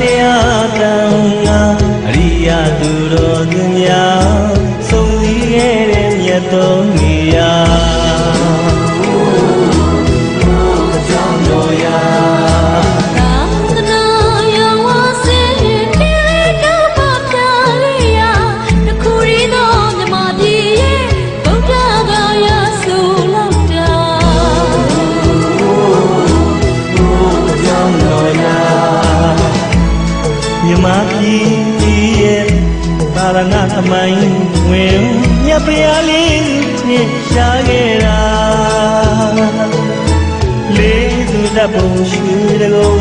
တရားတန်ငါအရိယသူတော်သူများ ပ်ပုံရွှေတကုံ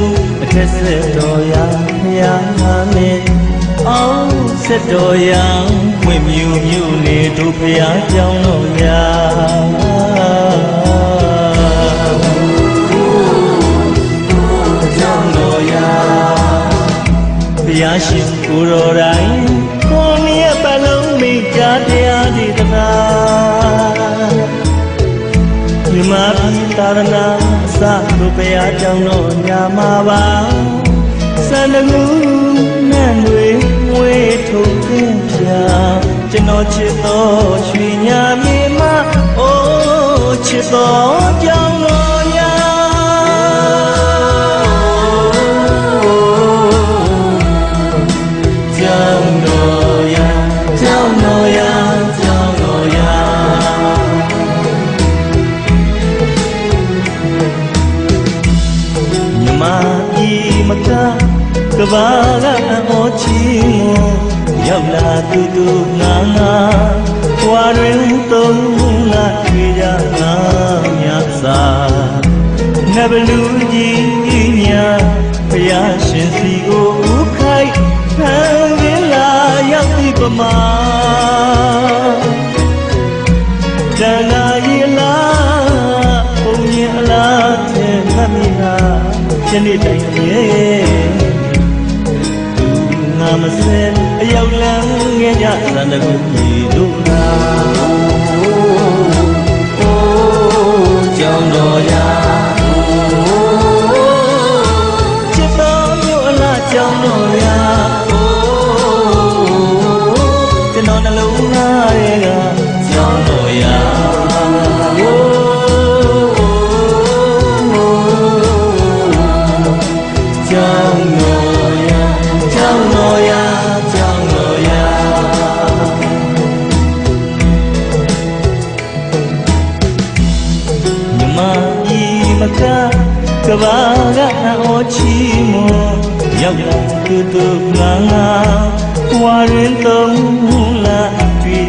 အထက်ဆက်တော်ရာဖျားနဲ့အောင်ဆက်တော်ရာဝင့်မြူမြူနေတို့ဖျားကြောင်းတော်ရာကြောင်းတော်ရာဘုရားရှင်ကိုယ်တော်တိုင်းကိုယ်မြတ်ပလုံးမိကြားတရားဒီတနာ မြမပြည်သာရဏအစတို့ဘုရားကြောင့်တော့ညာမှာပါစန္ဒကူနဲ့တွေမွေးထုတ်ခင်ပြကျွန်တော်ချစ်တော်ရွှေညာမြေမအိုးချစ်တော်ကြောင့် ဘလူကြီးညာဘုရားရှင်စီကိုဥခိုက်ခံရလာရောက်ဒီပမာတန်လာရီလားပုံမြင်အလားထဲမှတ်မိတာယနေ့တိုင်ရဲ့ငါမစဲအရောက်လန်းငယ်ကြသံတကူကြီးတို့ ကျွန်တော်နှလုံးသားတွေကကြောင်တော်ရာ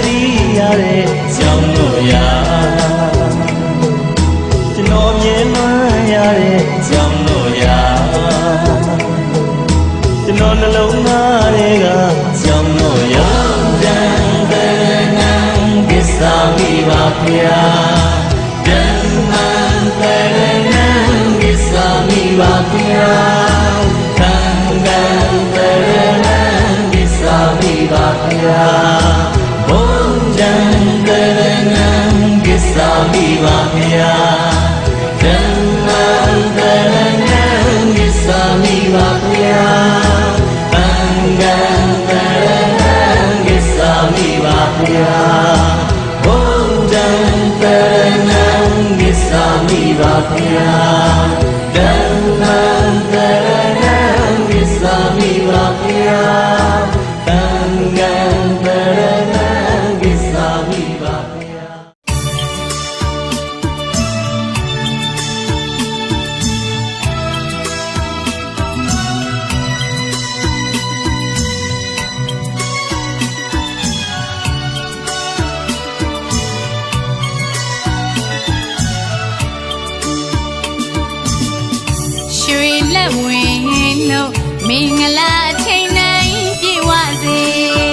တော်အမြဲတည်းရတဲ့ကြောင်းလို့ရကျွန်တော်အမြဲမှန်းရတဲ့ကြောင်းလို့ရကျွန်တော်နှလုံးသားတွေကကြောင်းလို့ရတန်တရဏံကိစ္ဆာမိပါဗျာ ဝင်လို့မင်္ဂလာချိန်တိုင်းပြေဝစေ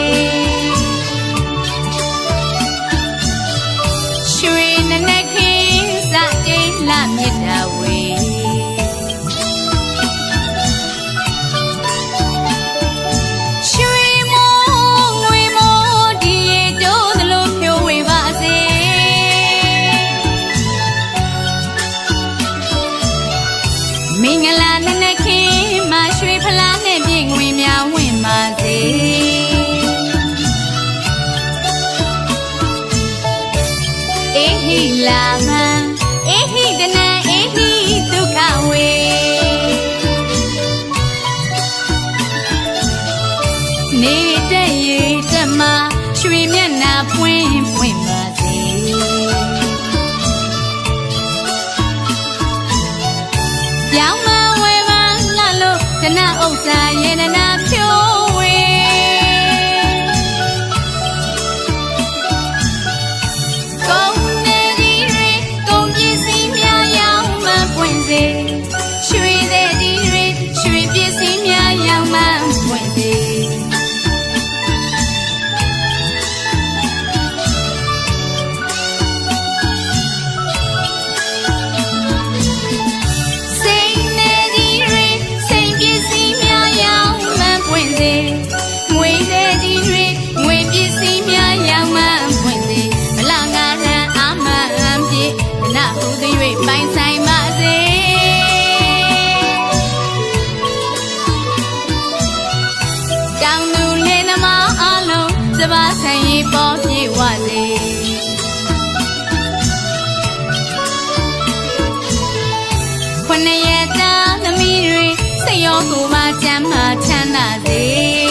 ဆန်ရီပေါ်ပြေဝစေခொနရတာသမီးတွေစိတ်ရောကိုယ်ပါချမ်းသာချမ်းသာစေ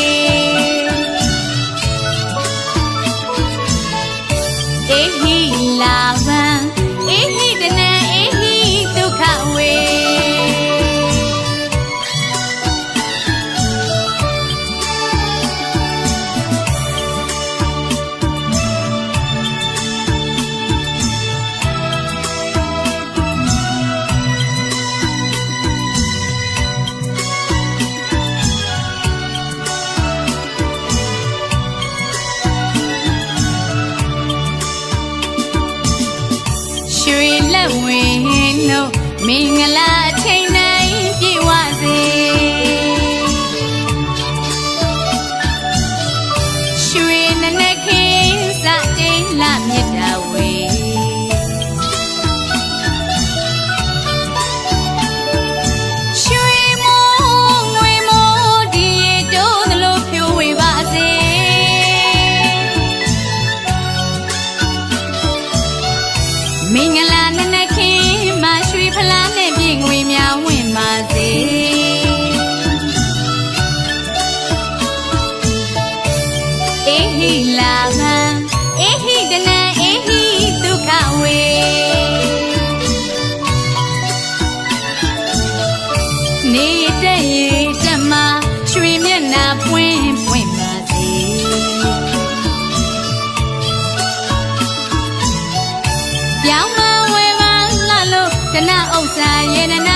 မင်္ဂလာချိန်တိုင်းပြည့်ဝစေရွှေနနခင်းစတဲ့လမြတ်တာဝေရွှေမိုးငွေမိုးဒီရတို့လို့ဖြိုးဝေပါစေမင်္ဂလာ နေတဲ့ရေတမရွှေမျက်နှာပွင့်ပွင့်ပါစေပြောင်းမဝဲပါလှလို့ကနဥစ္စာရေနနာ